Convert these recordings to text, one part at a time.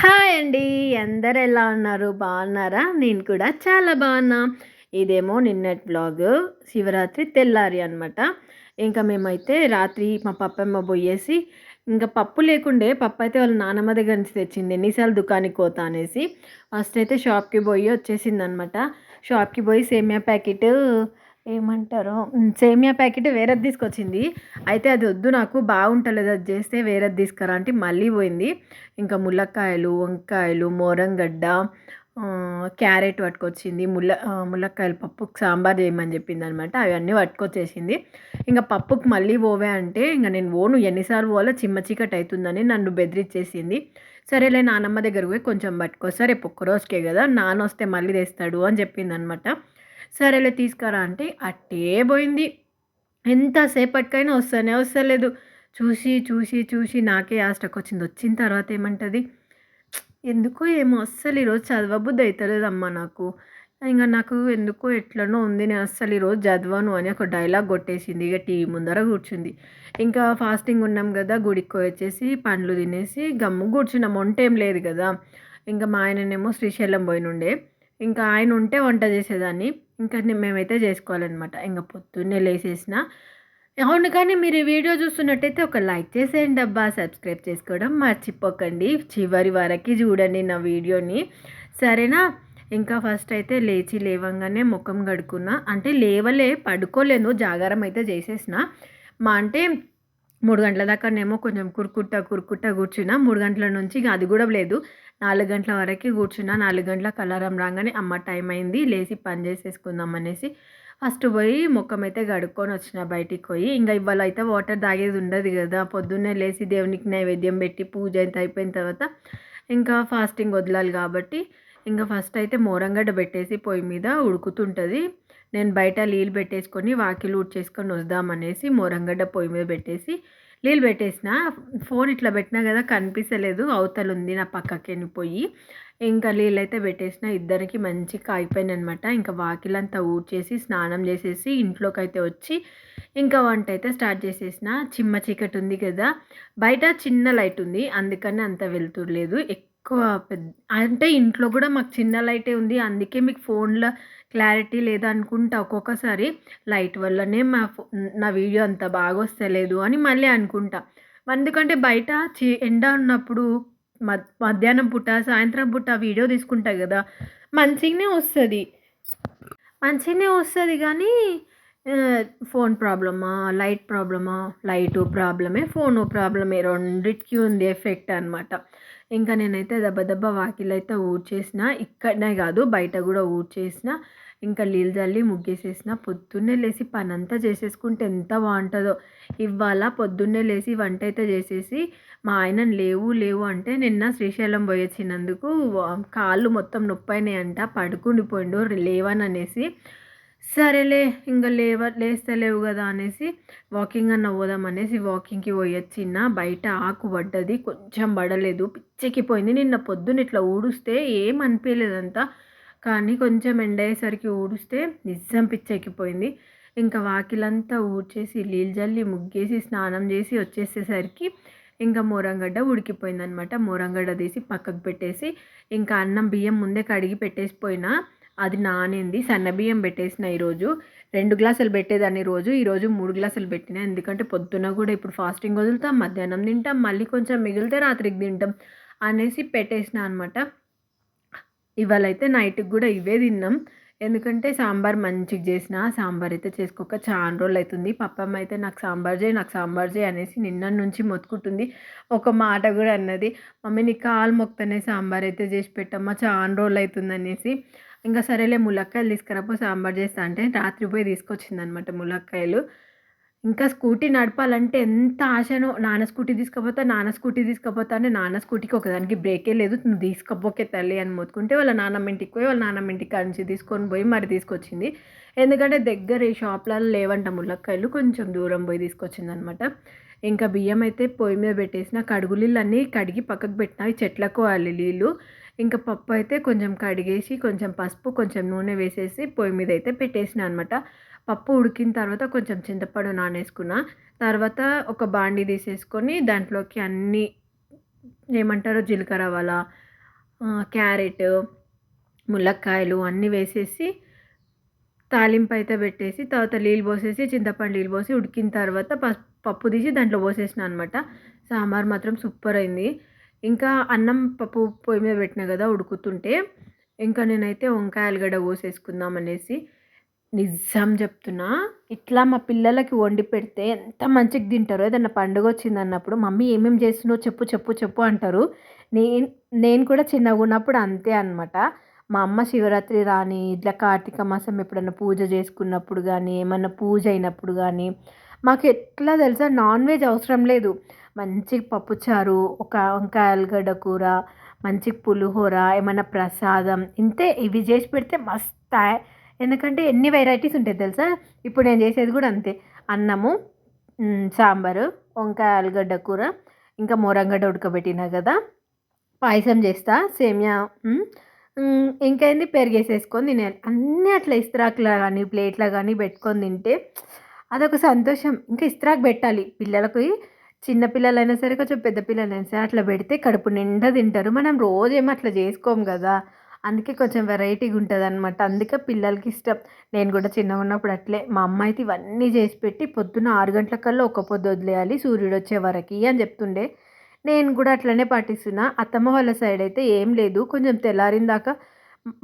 Hi అండి. అందరు ఎలా ఉన్నారు? బాగున్నారా? నేను కూడా చాలా బాగున్నా. ఇదేమో నిన్నటి బ్లాగ్ శివరాత్రి తెల్లారి అనమాట ఇంకా మేమైతే రాత్రి మా పప్పమ్మ పోయేసి ఇంకా పప్పు లేకుండే పప్పు అయితే వాళ్ళ నాన్నమ్మ దగ్గర నుంచి తెచ్చింది. ఎన్నిసార్లు దుకాణానికి పోతా అనేసి. ఫస్ట్ అయితే షాప్కి పోయి వచ్చేసింది అనమాట షాప్కి పోయి సేమియా ప్యాకెట్ ఏమంటారు? సేమియా ప్యాకెట్ వేరేది తీసుకొచ్చింది. అయితే అది వద్దు నాకు బాగుంటలేదు అది చేస్తే వేరేది తీసుకురా అంటే మళ్ళీ పోయింది. ఇంకా ములక్కాయలు వంకాయలు మోరంగడ్డ క్యారెట్ పట్టుకొచ్చింది. ముల్ల ములక్కాయల పప్పుకు సాంబార్ చేయమని చెప్పింది అనమాట అవన్నీ పట్టుకొచ్చేసింది. ఇంకా పప్పుకు మళ్ళీ పోవే అంటే ఇంకా నేను ఓను ఎన్నిసార్లు పోవాలో చిమ్మ చీకటి అవుతుందని నన్ను బెదిరించేసింది సరేలే నానమ్మ దగ్గర పోయి కొంచెం పట్టుకొస్తా. రేపు ఒక్క రోజుకే కదా నాన్న వస్తే మళ్ళీ తెస్తాడు అని చెప్పింది అనమాట సరేలే తీసుకురా అంటే అట్టే పోయింది. ఎంతసేపటికైనా వస్తూనే వస్తలేదు. చూసి చూసి చూసి నాకే ఆస్టక్ వచ్చింది వచ్చిన తర్వాత ఏమంటుంది? ఎందుకో ఏమో అస్సలు ఈరోజు చదవబుద్ధి అవుతలేదమ్మా నాకు. ఇంకా నాకు ఎందుకో ఎట్లనో ఉంది. నేను అస్సలు ఈరోజు చదవను అని ఒక డైలాగ్ కొట్టేసింది. ఇక టీవీ ముందర కూర్చుంది. ఇంకా ఫాస్టింగ్ ఉన్నాం కదా గుడికి వచ్చేసి పండ్లు తినేసి గమ్ము కూర్చున్నాం. వంట ఏం లేదు కదా. ఇంకా మా ఆయననేమో శ్రీశైలం పోయినుండే. ఇంకా ఆయన ఉంటే వంట చేసేదాన్ని. ఇంకా మేమైతే చేసుకోవాలన్నమాట. ఇంకా పొద్దున్నే లేసేసిన. అవును కానీ మీరు ఈ వీడియో చూస్తున్నట్టయితే ఒక లైక్ చేసేయండి అబ్బా. సబ్స్క్రైబ్ చేసుకోవడం మర్చిపోకండి. చివరి వరకు చూడండి నా వీడియోని. సరేనా? ఇంకా ఫస్ట్ అయితే లేచి లేవంగానే ముఖం కడుక్కున్నా. అంటే లేవలే పడుకోలేను. జాగారం అయితే చేసేసిన. మా అంటే మూడు గంటల దాకానేమో కొంచెం కురుకుట్ట కురుకుట్ట కూర్చున్నా. మూడు గంటల నుంచి అది కూడా లేదు. నాలుగు గంటల వరకు కూర్చున్న నాలుగు గంటల కలరం రాగానే అమ్మ టైం అయింది లేచి పని చేసేసుకుందాం అనేసి ఫస్ట్ పోయి ముఖం అయితే గడుక్కొని వచ్చిన బయటికి పోయి ఇంకా ఇవాళ అయితే వాటర్ తాగేది ఉండదు కదా పొద్దున్నే లేచి దేవునికి నైవేద్యం పెట్టి పూజ అయితే అయిపోయిన తర్వాత ఇంకా ఫాస్టింగ్ వదలాలి కాబట్టి ఇంకా ఫస్ట్ అయితే మోరంగడ్డ పెట్టేసి పొయ్యి మీద ఉడుకుతుంటుంది. నేను బయట నీళ్ళు పెట్టేసుకొని వాకిలు ఊడ్చేసుకొని వద్దామనేసి మోరంగడ్డ పొయ్యి మీద పెట్టేసి నీళ్ళు పెట్టేసిన ఫోన్ ఇట్లా పెట్టినా కదా కనిపించలేదు అవతల ఉంది నా పక్కకి పోయి ఇంకా నీళ్ళు అయితే పెట్టేసిన ఇద్దరికి మంచి కాయిపోయింది అనమాట ఇంకా వాకిలంతా ఊడ్చేసి స్నానం చేసేసి ఇంట్లోకి అయితే వచ్చి ఇంకా వంట అయితే స్టార్ట్ చేసేసిన. చిమ్మ చీకటి ఉంది కదా బయట చిన్న లైట్ ఉంది అందుకని అంత వెళ్తుర్లేదు. ఎక్కువ పెద్ద అంటే ఇంట్లో కూడా మాకు చిన్న లైటే ఉంది. అందుకే మీకు ఫోన్లో క్లారిటీ లేదనుకుంటా ఒక్కొక్కసారి. లైట్ వల్లనే మా నా వీడియో అంత బాగా వస్తలేదు అని మళ్ళీ అనుకుంటా. ఎందుకంటే బయట చి ఎండ ఉన్నప్పుడు మధ్యాహ్నం పుట్ట సాయంత్రం పుట్ట వీడియో తీసుకుంటా కదా. మంచిగానే వస్తుంది. మంచిగానే వస్తుంది కానీ ఫోన్ ప్రాబ్లమా లైట్ ప్రాబ్లమా లైటు ప్రాబ్లమే ఫోను ప్రాబ్లమే. రెండిటికి ఉంది ఎఫెక్ట్ అనమాట ఇంకా నేనైతే దెబ్బ దెబ్బ వాకిలు అయితే ఊడ్చేసిన ఇక్కడనే కాదు బయట కూడా ఊడ్చేసిన ఇంకా నీళ్ళు చల్లి ముగ్గేసేసిన పొద్దున్నే లేచి పని అంతా చేసేసుకుంటే ఎంత బాగుంటుందో ఇవాళ పొద్దున్నే లేచి వంట అయితే చేసేసి మా ఆయన లేవు లేవు అంటే నిన్న శ్రీశైలం పోయొచ్చినందుకు కాళ్ళు మొత్తం నొప్పి అయినాయంట పడుకుండిపోయిండు లేవని అనేసి సరేలే ఇంకా లేవ లేస్తలేవు కదా అనేసి వాకింగ్ అన్న పోదాం అనేసి వాకింగ్కి పోయొచ్చిన బయట ఆకు పడ్డది కొంచెం పడలేదు పిచ్చెక్కిపోయింది నిన్న పొద్దున్న ఇట్లా ఊడిస్తే ఏం అనిపించలేదంతా కానీ కొంచెం ఎండ అయ్యేసరికి ఊడిస్తే నిజం పిచ్చెక్కిపోయింది ఇంకా వాకిలంతా ఊడ్చేసి నీళ్ళు జల్లి ముగ్గేసి స్నానం చేసి వచ్చేసేసరికి ఇంకా మోరంగడ్డ ఉడికిపోయింది అనమాట మోరంగడ్డ తీసి పక్కకు పెట్టేసి ఇంకా అన్నం బియ్యం ముందే కడిగి పెట్టేసిపోయినా అది నానింది సన్నబియ్యం పెట్టేసిన ఈరోజు. రెండు గ్లాసులు పెట్టేదాన్ని రోజు ఈరోజు మూడు గ్లాసులు పెట్టినా. ఎందుకంటే పొద్దున కూడా ఇప్పుడు ఫాస్టింగ్ వదులుతాం మధ్యాహ్నం తింటాం మళ్ళీ కొంచెం మిగిలితే రాత్రికి తింటాం అనేసి పెట్టేసిన అనమాట ఇవాళ అయితే నైట్కి కూడా ఇవే తిన్నాం. ఎందుకంటే సాంబార్ మంచిగా చేసిన సాంబార్ అయితే చేసుకోక చాలా రోజులు అవుతుంది పప్పమ్మ అయితే నాకు సాంబార్ చేయి నాకు సాంబార్ చేయి అనేసి నిన్న నుంచి మొత్తుకుంటుంది. ఒక మాట కూడా అన్నది మమ్మీ నీ కాలు మొక్కనే సాంబార్ అయితే చేసి పెట్టమ్మా చాలా రోజులు అవుతుంది అనేసి. ఇంకా సరేలే ములక్కాయలు తీసుకురాపో సాంబార్ చేస్తా అంటే రాత్రి పోయి తీసుకొచ్చింది అనమాట ములక్కాయలు. ఇంకా స్కూటీ నడపాలంటే ఎంత ఆశనో నాన్న స్కూటీ తీసుకపోతా నాన్న స్కూటీ తీసుకపోతా అంటే నాన్న స్కూటీకి ఒకదానికి బ్రేకే లేదు. నువ్వు తీసుకపోకే తల్లి అని మొత్తుకుంటే వాళ్ళ నాన్నమ్మ ఇంటికి పోయి వాళ్ళ నాన్నమ్మ ఇంటికి నుంచి తీసుకొని పోయి మరి తీసుకొచ్చింది. ఎందుకంటే దగ్గర ఈ షాప్లలో లేవంట ములక్కాయలు కొంచెం దూరం పోయి తీసుకొచ్చింది అనమాట ఇంకా బియ్యం అయితే పొయ్యి మీద పెట్టేసిన కడుగు నీళ్ళు అన్నీ కడిగి పక్కకు పెట్టిన చెట్లకు వాళ్ళు నీళ్ళు. ఇంకా పప్పు అయితే కొంచెం కడిగేసి కొంచెం పసుపు కొంచెం నూనె వేసేసి పొయ్యి మీద అయితే పెట్టేసిన అనమాట పప్పు ఉడికిన తర్వాత కొంచెం చింతపండు నానేసుకున్న. తర్వాత ఒక బాండి తీసేసుకొని దాంట్లోకి అన్నీ ఏమంటారో జీలకర్ర వల క్యారెట్ ములక్కాయలు అన్నీ వేసేసి తాలింపు అయితే పెట్టేసి తర్వాత నీళ్ళు పోసేసి చింతపండు నీళ్ళు పోసి ఉడికిన తర్వాత పప్పు తీసి దాంట్లో పోసేసిన అనమాట సాంబార్ మాత్రం సూపర్ అయింది. ఇంకా అన్నం పప్పు పొయ్యి మీద పెట్టిన కదా ఉడుకుతుంటే ఇంకా నేనైతే వంకాయ ఆలుగడ్డ పోసేసుకుందాం అనేసి నిజం చెప్తున్నా. ఇట్లా మా పిల్లలకి వండి పెడితే ఎంత మంచిగా తింటారో ఏదన్నా పండుగ వచ్చింది అన్నప్పుడు మమ్మీ ఏమేమి చేస్తున్నావు చెప్పు చెప్పు చెప్పు అంటారు. నేను నేను కూడా చిన్నగా ఉన్నప్పుడు అంతే అనమాట మా అమ్మ శివరాత్రి రాని ఇట్లా కార్తీక మాసం ఎప్పుడన్నా పూజ చేసుకున్నప్పుడు కానీ ఏమన్నా పూజ అయినప్పుడు కానీ మాకు ఎట్లా తెలుసా నాన్ వెజ్ అవసరం లేదు. మంచి పప్పుచారు ఒక వంకాయ ఆలుగడ్డ కూర మంచి పులిహోర ఏమైనా ప్రసాదం ఇంతే. ఇవి చేసి పెడితే మస్తు ఎందుకంటే ఎన్ని వెరైటీస్ ఉంటాయి తెలుసా? ఇప్పుడు నేను చేసేది కూడా అంతే. అన్నము సాంబారు వంకాయ ఆలుగడ్డ కూర ఇంకా మోరంగడ్డ ఉడకబెట్టిన కదా. పాయసం చేస్తా సేమియా ఇంకేంది? పెరిగేసేసుకొని తినేయాలి. అన్నీ అట్లా ఇస్త్రాక్లో కానీ ప్లేట్లో కానీ పెట్టుకొని తింటే అదొక సంతోషం. ఇంకా ఇస్త్రాక్ పెట్టాలి. పిల్లలకి చిన్నపిల్లలైనా సరే కొంచెం పెద్ద పిల్లలైనా సరే అట్లా పెడితే కడుపు నిండా తింటారు. మనం రోజు ఏమో అట్లా చేసుకోము కదా. అందుకే కొంచెం వెరైటీగా ఉంటుంది అనమాట అందుకే పిల్లలకి ఇష్టం. నేను కూడా చిన్నగా ఉన్నప్పుడు అట్లే. మా అమ్మ అయితే ఇవన్నీ చేసి పెట్టి పొద్దున్న ఆరు గంటలకల్లా ఒక పొద్దు వదిలేయాలి సూర్యుడు వచ్చే వరకు అని చెప్తుండే. నేను కూడా అట్లనే పాటిస్తున్నా. అత్తమ్మ వాళ్ళ సైడ్ అయితే ఏం లేదు. కొంచెం తెల్లారిందాకా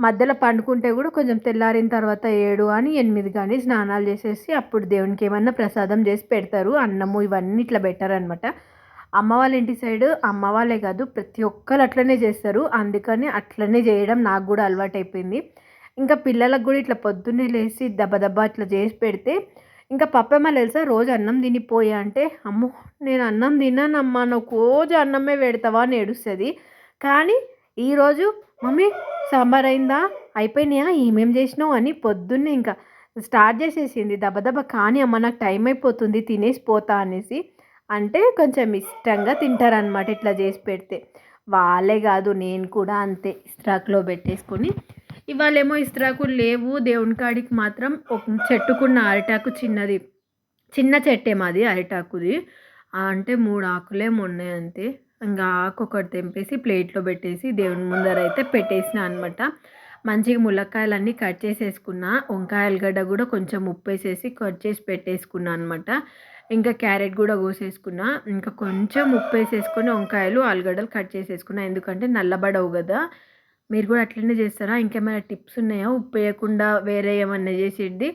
మధ్యలో పండుకుంటే కూడా కొంచెం తెల్లారిన తర్వాత ఏడు అని ఎనిమిది కానీ స్నానాలు చేసేసి అప్పుడు దేవునికి ఏమన్నా ప్రసాదం చేసి పెడతారు అన్నము ఇవన్నీ ఇట్లా పెట్టారనమాట అమ్మ వాళ్ళ ఇంటి సైడ్ అమ్మ వాళ్ళే కాదు ప్రతి ఒక్కరు అట్లనే చేస్తారు. అందుకని అట్లనే చేయడం నాకు కూడా అలవాటు అయిపోయింది ఇంకా పిల్లలకు కూడా ఇట్లా పొద్దున్నే లేచి దెబ్బ అట్లా చేసి పెడితే ఇంకా పప్పమ్మ తెలుసా? రోజు అన్నం తినిపోయా అంటే అమ్మో నేను అన్నం తిన్నానమ్మా నువ్వు రోజు అన్నమే పెడతావా అని ఏడుస్తుంది. కానీ ఈరోజు మమ్మీ సాంబార్ అయిందా అయిపోయినాయా? ఏమేం చేసినావు? అని పొద్దున్నే ఇంకా స్టార్ట్ చేసేసింది. దబదబ కానీ అమ్మ నాకు టైం అయిపోతుంది తినేసి పోతా అనేసి. అంటే కొంచెం ఇష్టంగా తింటారనమాట ఇట్లా చేసి పెడితే. వాళ్ళే కాదు నేను కూడా అంతే ఇస్త్రాకులో పెట్టేసుకొని. ఇవాళేమో ఇస్త్రాకులు లేవు. దేవుని కాడికి మాత్రం ఒక చెట్టుకున్న అరిటాకు చిన్నది. చిన్న చెట్టే మాది అరిటాకుది. అంటే మూడు ఆకులే ఉన్నాయి అంతే ఇంకా ఆకు తెంపేసి ప్లేట్లో పెట్టేసి దేవుని ముందర అయితే పెట్టేసిన అనమాట మంచిగా ములక్కాయలన్నీ కట్ చేసేసుకున్న వంకాయలగడ్డ కూడా కొంచెం ఉప్పు వేసేసి కట్ చేసి పెట్టేసుకున్నా అనమాట ఇంకా క్యారెట్ కూడా కోసేసుకున్నా ఇంకా కొంచెం ఉప్పు వేసేసుకుని వంకాయలు ఆలుగడ్డలు కట్ చేసేసుకున్నా. ఎందుకంటే నల్లబడవు కదా. మీరు కూడా అట్లనే చేస్తారా? ఇంకేమైనా టిప్స్ ఉన్నాయా? ఉప్పు వేయకుండా వేరే ఏమన్నా చేసేది?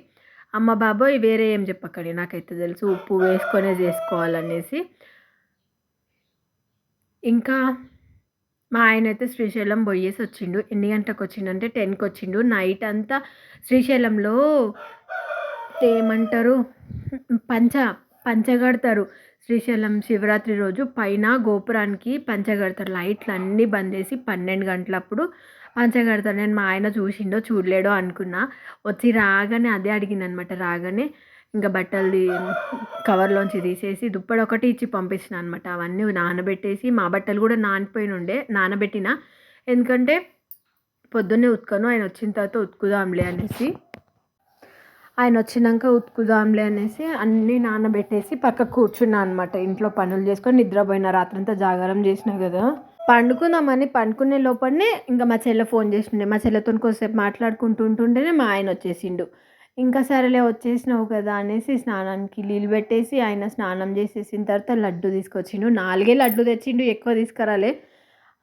అమ్మ బాబోయ్ వేరే ఏం చెప్పకండి నాకైతే తెలుసు ఉప్పు వేసుకొనే చేసుకోవాలనేసి. ఇంకా మా ఆయన అయితే శ్రీశైలం పోయేసి వచ్చిండు ఎన్ని గంటలకు వచ్చిండు అంటే టెన్కి వచ్చిండు నైట్ అంతా శ్రీశైలంలో ఏమంటారు? పంచ పంచగడతారు. శ్రీశైలం శివరాత్రి రోజు పైన గోపురానికి పంచగడతారు. లైట్లు అన్నీ బంద్ చేసి పన్నెండు గంటలప్పుడు పంచగడతారు. నేను మా ఆయన చూసిండో చూడలేడో అనుకున్నా. వచ్చి రాగానే అదే అడిగిందనమాట. రాగానే ఇంకా బట్టలు కవర్లోంచి తీసేసి దుప్పటి ఒకటి ఇచ్చి పంపించిన అనమాట అవన్నీ నానబెట్టేసి మా బట్టలు కూడా నానిపోయిన ఉండే నానబెట్టిన. ఎందుకంటే పొద్దున్నే ఉతుకను ఆయన వచ్చిన తర్వాత ఉతుకుదాంలే అనేసి. ఆయన వచ్చినాక ఉతుకుదాంలే అనేసి అన్నీ నానబెట్టేసి పక్క కూర్చున్నా అనమాట ఇంట్లో పనులు చేసుకొని నిద్రపోయిన రాత్రంతా జాగారం చేసిన కదా. పండుకుందామని పండుకునే లోపలనే ఇంకా మా చెల్లె ఫోన్ చేసిండే. మా చెల్లెతో కొంతసేపు మాట్లాడుకుంటుంటుంటేనే మా ఆయన వచ్చేసిండు. ఇంకా సరేలే వచ్చేసినావు కదా అనేసి స్నానానికి నీళ్ళు పెట్టేసి ఆయన స్నానం చేసేసిన తర్వాత లడ్డు తీసుకొచ్చిండు. నాలుగే లడ్డు తెచ్చిండు ఎక్కువ తీసుకురాలే.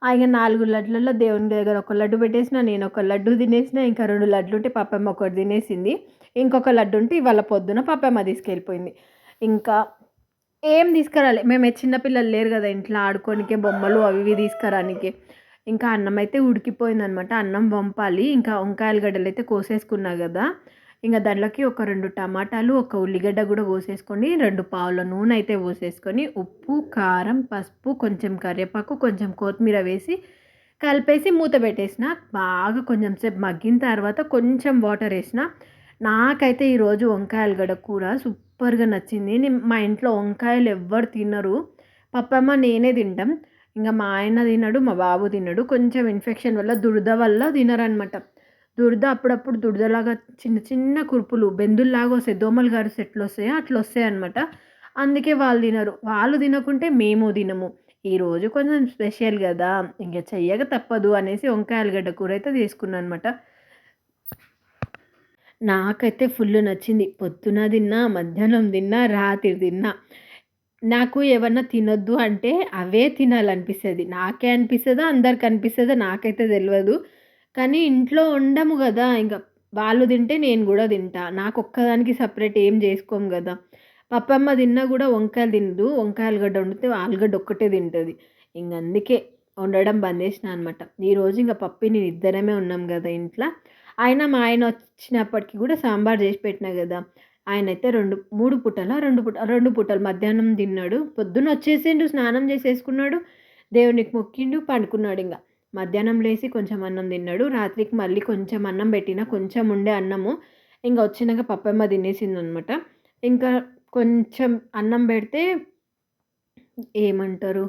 ఆయన నాలుగు లడ్లలో దేవుని దగ్గర ఒక లడ్డు పెట్టేసిన నేను ఒక లడ్డు తినేసిన ఇంకా రెండు లడ్లు ఉంటే పప్పమ్మ ఒకటి తినేసింది. ఇంకొక లడ్డు ఉంటే ఇవాళ పొద్దున పప్పమ్మ తీసుకెళ్ళిపోయింది. ఇంకా ఏం తీసుకురాలి. మేము చిన్నపిల్లలు లేరు కదా ఇంట్లో ఆడుకోనికే బొమ్మలు అవి ఇవి తీసుకురానికి. ఇంకా అన్నం అయితే ఉడికిపోయిందనమాట. అన్నం పంపాలి ఇంకా వంకాయల గడ్డలు అయితే కోసేసుకున్నా కదా. ఇంకా దాంట్లోకి ఒక రెండు టమాటాలు ఒక ఉల్లిగడ్డ కూడా పోసేసుకొని రెండు పావుల నూనె అయితే పోసేసుకొని ఉప్పు కారం పసుపు కొంచెం కరివేపాకు కొంచెం కొత్తిమీర వేసి కలిపేసి మూత పెట్టేసిన. బాగా కొంచెం సేపు మగ్గిన తర్వాత కొంచెం వాటర్ వేసిన. నాకైతే ఈరోజు వంకాయలు గడ కూర సూపర్గా నచ్చింది. నేను మా ఇంట్లో వంకాయలు ఎవ్వరు తినరు. పప్పమ్మ నేనే తింటాం. ఇంకా మా ఆయన తినడు మా బాబు తినడు. కొంచెం ఇన్ఫెక్షన్ వల్ల దురద వల్ల తినరనమాట దురద అప్పుడప్పుడు దురదలాగా చిన్న చిన్న కురుపులు బెందుల్లాగా వస్తాయి. దోమలు గారు సెట్లు వస్తాయో. అట్లా వస్తాయి అనమాట అందుకే వాళ్ళు తినరు. వాళ్ళు తినకుంటే మేము తినము. ఈరోజు కొంచెం స్పెషల్ కదా ఇంకా చెయ్యక తప్పదు అనేసి వంకాయ ఆలుగడ్డ కూర అయితే తీసుకున్నాను అనమాట నాకైతే ఫుల్ నచ్చింది. పొద్దున తిన్నా మధ్యాహ్నం తిన్నా రాత్రి తిన్నా. నాకు ఏమన్నా తినొద్దు అంటే అవే తినాలనిపిస్తుంది. నాకే అనిపిస్తుందో? అందరికి అనిపిస్తుందో? నాకైతే తెలియదు కానీ ఇంట్లో ఉండము కదా ఇంకా వాళ్ళు తింటే నేను కూడా తింటా. నాకు ఒక్కదానికి సపరేట్ ఏం చేసుకోము కదా పప్పమ్మ తిన్నా కూడా వంకాయలు తినదు. వంకాయ ఆలుగడ్డ వండితే ఆలుగడ్డ ఒక్కటే తింటుంది. ఇంక అందుకే వండడం బంద్ చేసిన అనమాట ఈరోజు ఇంకా పప్పి నేను ఇద్దరమే ఉన్నాం కదా ఇంట్లో. ఆయన మా ఆయన వచ్చినప్పటికీ కూడా సాంబార్ చేసి పెట్టినా కదా ఆయన అయితే రెండు మూడు పుట్టల రెండు పుట రెండు పుట్టలు మధ్యాహ్నం తిన్నాడు. పొద్దున్న వచ్చేసిండు స్నానం చేసేసుకున్నాడు దేవునికి మొక్కిండు పండుకున్నాడు ఇంకా. మధ్యాహ్నం లేచి కొంచెం అన్నం తిన్నాడు. రాత్రికి మళ్ళీ కొంచెం అన్నం పెట్టిన కొంచెం ఉండే అన్నము. ఇంకా వచ్చినాక పప్పమ్మ తినేసింది అనమాట ఇంకా కొంచెం అన్నం పెడితే ఏమంటారు?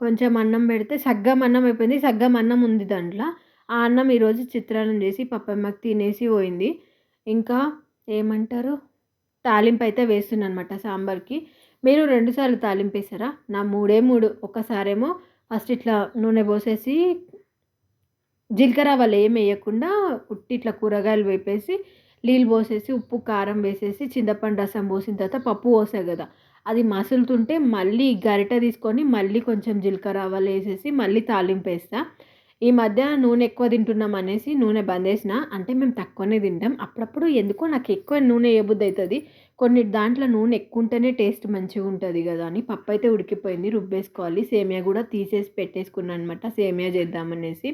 కొంచెం అన్నం పెడితే సగ్గం అన్నం అయిపోయింది. సగ్గం అన్నం ఉంది దాంట్లో. ఆ అన్నం ఈరోజు చిత్రాన్నం చేసి పప్పమ్మకి తినేసి పోయింది. ఇంకా ఏమంటారు? తాలింపు అయితే వేస్తున్నాను అనమాట సాంబార్కి. మీరు రెండుసార్లు తాలింపు వేసారా? నా మూడే మూడు. ఒకసారేమో ఫస్ట్ ఇట్లా నూనె పోసేసి జీలకర్ర వాళ్ళు ఏం వేయకుండా ఉట్టి ఇట్లా కూరగాయలు వేపేసి నీళ్ళు పోసేసి ఉప్పు కారం వేసేసి చింతపండు రసం పోసిన తర్వాత పప్పు పోసా కదా. అది మసులుతుంటే మళ్ళీ గరిట తీసుకొని మళ్ళీ కొంచెం జీలకర్ర ఆవాలు వేసేసి మళ్ళీ తాలింపు వేస్తా. ఈ మధ్య నూనె ఎక్కువ తింటున్నాం అనేసి నూనె బంద్ చేసిన అంటే మేము తక్కువనే తింటాం. అప్పుడప్పుడు ఎందుకో నాకు ఎక్కువ నూనె వేయబుద్ధి అవుతుంది. కొన్ని దాంట్లో నూనె ఎక్కువ ఉంటేనే టేస్ట్ మంచిగా ఉంటుంది కదా అని పప్పు అయితే ఉడికిపోయింది రుబ్బేసుకోవాలి. సేమియా కూడా తీసేసి పెట్టేసుకున్నాను అనమాట సేమియా చేద్దామనేసి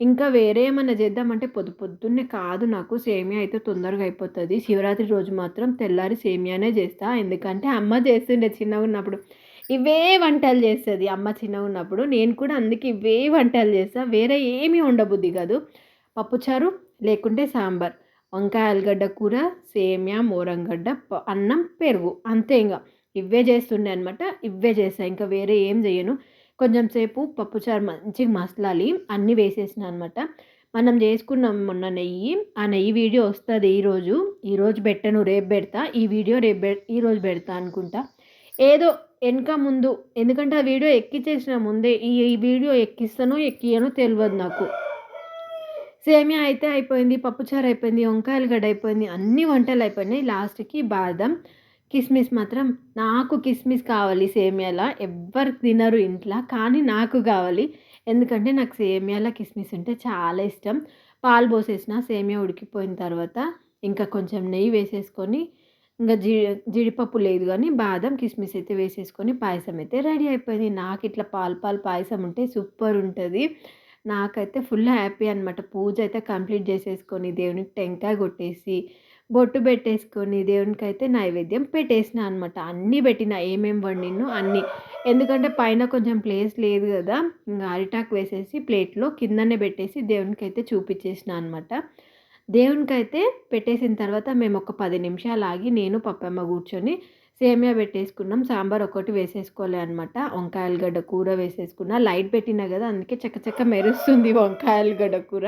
ఇంకా వేరే ఏమన్నా చేద్దామంటే పొద్దు పొద్దున్నే కాదు నాకు సేమియా అయితే తొందరగా అయిపోతుంది. శివరాత్రి రోజు మాత్రం తెల్లారి సేమియానే చేస్తా. ఎందుకంటే అమ్మ చేస్తుండే చిన్నగా ఉన్నప్పుడు ఇవే వంటలు చేస్తుంది అమ్మ చిన్నగా ఉన్నప్పుడు నేను కూడా అందుకే ఇవే వంటలు చేస్తా. వేరే ఏమీ ఉండబుద్ధి కాదు. పప్పుచారు లేకుంటే సాంబార్. వంకాయ ఆలుగడ్డ కూర సేమియా మోరంగడ్డ అన్నం పెరుగు. అంతే ఇంకా ఇవే చేస్తుండే అనమాట ఇవే చేస్తా. ఇంకా వేరే ఏం చేయను. కొంచెం సేపు పప్పుచారు మంచిగా మసలాలి. అన్నీ వేసేసిన అనమాట మనం చేసుకున్నాం మొన్న నెయ్యి. ఆ నెయ్యి వీడియో వస్తుంది ఈరోజు ఈరోజు పెట్టను రేపు పెడతా. ఈ వీడియో రేపు పె ఈరోజు పెడతా అనుకుంటా. ఏదో వెనక ముందు ఎందుకంటే ఆ వీడియో ఎక్కించేసిన ముందే ఈ ఈ వీడియో ఎక్కిస్తానో ఎక్కియనో తెలియదు నాకు. సేమియా అయితే అయిపోయింది పప్పుచారు అయిపోయింది వంకాయలు గడ్డ అయిపోయింది అన్ని వంటలు అయిపోయినాయి. లాస్ట్కి బాదం కిస్మిస్ మాత్రం నాకు కిస్మిస్ కావాలి సేమియాలా. ఎవ్వరు తినరు ఇంట్లో కానీ నాకు కావాలి. ఎందుకంటే నాకు సేమియాల కిస్మిస్ అంటే చాలా ఇష్టం. పాలు పోసేసిన సేమియా ఉడికిపోయిన తర్వాత ఇంకా కొంచెం నెయ్యి వేసేసుకొని ఇంకా జీ జీడిపప్పు లేదు కానీ బాదం కిస్మిస్ అయితే వేసేసుకొని పాయసం అయితే రెడీ అయిపోయింది. నాకు ఇట్లా పాలు పాలు పాయసం ఉంటే సూపర్ ఉంటుంది. నాకైతే ఫుల్ హ్యాపీ అనమాట పూజ అయితే కంప్లీట్ చేసేసుకొని దేవునికి టెంకాయ కొట్టేసి బొట్టు పెట్టేసుకొని దేవునికి అయితే నైవేద్యం పెట్టేసిన అనమాట అన్నీ పెట్టిన ఏమేమి వండినో అన్నీ. ఎందుకంటే పైన కొంచెం ప్లేస్ లేదు కదా ఇంకా అరిటాక్ వేసేసి ప్లేట్లో కిందనే పెట్టేసి దేవునికి అయితే చూపించేసిన అనమాట దేవునికి అయితే పెట్టేసిన తర్వాత మేము ఒక పది నిమిషాలు ఆగి నేను పప్పమ్మ కూర్చొని సేమియా పెట్టేసుకున్నాం. సాంబార్ ఒకటి వేసేసుకోలే అనమాట వంకాయలగడ్డ కూర వేసేసుకున్నా. లైట్ పెట్టినా కదా అందుకే చక్కచక్క మెరుస్తుంది వంకాయలగడ్డ కూర.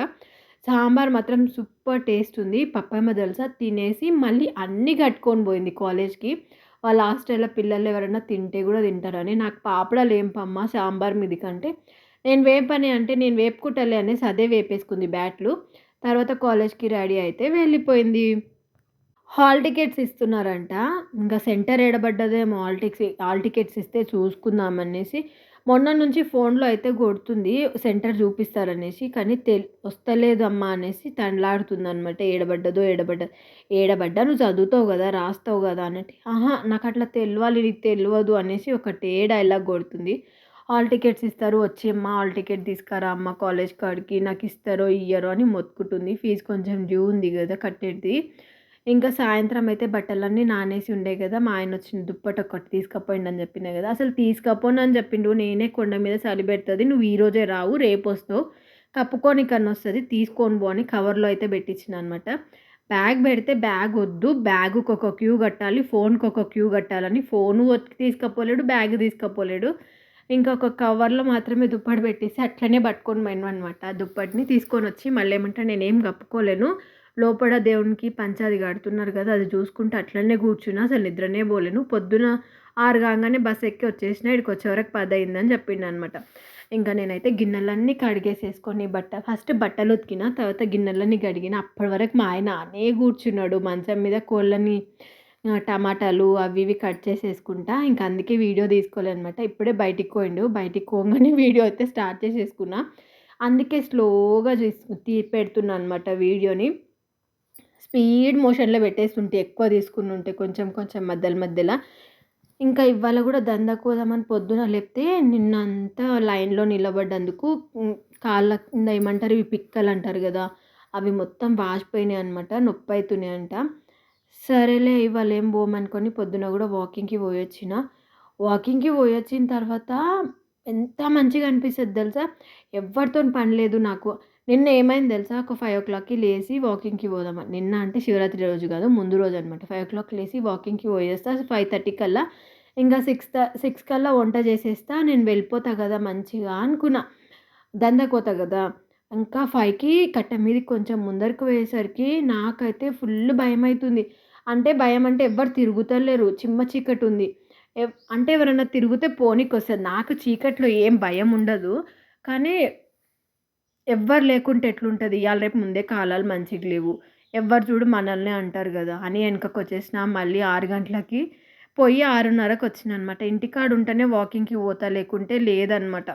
సాంబార్ మాత్రం సూపర్ టేస్ట్ ఉంది. పప్పమ్మ తెలుసా తినేసి మళ్ళీ అన్నీ కట్టుకొని పోయింది కాలేజ్కి. వాళ్ళ హాస్టల్లో పిల్లలు ఎవరైనా తింటే కూడా తింటారని. నాకు పాపడాలు ఏం పమ్మ సాంబార్ మీది కంటే నేను వేపని అంటే నేను వేపుకుంటలే అనేసి అదే వేపేసుకుంది బ్యాట్లు. తర్వాత కాలేజ్కి రెడీ అయితే వెళ్ళిపోయింది. హాల్ టికెట్స్ ఇస్తున్నారంట. ఇంకా సెంటర్ ఏడబడ్డదేమో. హాల్ టిక్స్ హాల్ టికెట్స్ ఇస్తే చూసుకుందామనేసి మొన్న నుంచి ఫోన్లో అయితే కొడుతుంది సెంటర్ చూపిస్తారనేసి కానీ తెల్ వస్తలేదమ్మా అనేసి తండ్లాడుతుంది అనమాట ఏడబడ్డదో ఏడబడ్డ ఏడబడ్డా నువ్వు చదువుతావు కదా రాస్తావు కదా అన్నట్టు. ఆహా నాకు అట్లా తెలియాలి నీకు తెలియదు అనేసి ఒకటే డైలాగ్ కొడుతుంది. హాల్ టికెట్స్ ఇస్తారు వచ్చి అమ్మ హాల్ టికెట్ తీసుకురా అమ్మ కాలేజ్ కాడికి నాకు ఇస్తారో ఇయ్యరో అని మొత్తుకుంటుంది. ఫీజు కొంచెం డ్యూ ఉంది కదా కట్టేది. ఇంకా సాయంత్రం అయితే బట్టలన్నీ నానేసి ఉండే కదా మా ఆయన వచ్చిన దుప్పట ఒకటి తీసుకపోయిండు అని చెప్పిన కదా అసలు తీసుకపోను అని చెప్పిండు నేనే కొండ మీద చలి పెడుతుంది నువ్వు ఈరోజే రావు రేపు వస్తావు కప్పుకొని కన్నా వస్తుంది తీసుకొని పో అని కవర్లో అయితే పెట్టించిన అనమాట బ్యాగ్ పెడితే బ్యాగ్ వద్దు బ్యాగుకు ఒక క్యూ కట్టాలి ఫోన్కి ఒక క్యూ కట్టాలని ఫోను తీసుకపోలేడు బ్యాగ్ తీసుకపోలేడు ఇంకా ఒక కవర్లో మాత్రమే దుప్పటి పెట్టేసి అట్లనే పట్టుకొని పోయినాం అనమాట దుప్పటిని తీసుకొని వచ్చి మళ్ళీ ఏమంటే నేనేం కప్పుకోలేను లోపల దేవునికి పంచాది కడుతున్నారు కదా అది చూసుకుంటే అట్లనే కూర్చున్నా అసలు నిద్రనే పోలేను పొద్దున ఆరు కాగానే బస్ ఎక్కి వచ్చేసిన ఇక్కడికి వచ్చే వరకు పది అయిందని చెప్పిండు అనమాట ఇంకా నేనైతే గిన్నెలన్నీ కడిగేసేసుకొని బట్ట ఫస్ట్ బట్టలు ఉతికిన తర్వాత గిన్నెలన్నీ కడిగిన. అప్పటి వరకు మా ఆయన అనే కూర్చున్నాడు మంచం మీద కోళ్ళని టమాటాలు అవి ఇవి కట్ చేసేసుకుంటా. ఇంకా అందుకే వీడియో తీసుకోలేనమాట. ఇప్పుడే బయటికి పోయిండు బయటికి పోగానే వీడియో అయితే స్టార్ట్ చేసేసుకున్నా. అందుకే స్లోగా తీ పెడుతున్నా అనమాట వీడియోని. స్పీడ్ మోషన్లో పెట్టేస్తుంటే ఎక్కువ తీసుకుని ఉంటే కొంచెం కొంచెం మధ్యలో మధ్యలో. ఇంకా ఇవాళ కూడా దందా కోదామని పొద్దున లేపితే నిన్నంతా లైన్లో నిలబడ్డందుకు కాళ్ళ కింద ఏమంటారు ఇవి పిక్కలు అంటారు కదా అవి మొత్తం వాసిపోయినాయి అనమాట నొప్పి అవుతున్నాయి అంట. సరేలే ఇవాళ ఏం పోమనుకొని పొద్దున కూడా వాకింగ్కి పోయొచ్చిన. వాకింగ్కి పోయొచ్చిన తర్వాత ఎంత మంచిగా అనిపిస్తుంది తెలుసా? ఎవరితో పని లేదు నాకు. నిన్న ఏమైంది తెలుసా? ఒక ఫైవ్ ఓ క్లాక్కి లేచి వాకింగ్కి పోదామని నిన్న అంటే శివరాత్రి రోజు కాదు ముందు రోజు అనమాట ఫైవ్ ఓ క్లాక్ లేచి వాకింగ్కి పోయేస్తా. ఫైవ్ థర్టీ కల్లా ఇంకా సిక్స్ సిక్స్ కల్లా వంట చేసేస్తా. నేను వెళ్ళిపోతా కదా మంచిగా అనుకున్నా. దందకోతా కదా. ఇంకా ఫైవ్కి కట్ట మీద కొంచెం ముందరికి పోయేసరికి నాకైతే ఫుల్ భయం అవుతుంది అంటే భయం అంటే ఎవ్వరు తిరుగుతలేరు. చిమ్మ చీకటి ఉంది. అంటే ఎవరైనా తిరిగితే పోనీకి వస్తుంది నాకు చీకట్లో ఏం భయం ఉండదు. కానీ ఎవ్వరు లేకుంటే ఎట్లుంటుంది? ఇవాళ రేపు ముందే కాలాలు మంచిగా లేవు. ఎవ్వరు చూడు మనల్ని అంటారు కదా? అని వెనకకు వచ్చేసిన మళ్ళీ ఆరు గంటలకి పోయి ఆరున్నరకు వచ్చిన అనమాట ఇంటికాడ ఉంటేనే వాకింగ్కి పోతా లేకుంటే లేదనమాట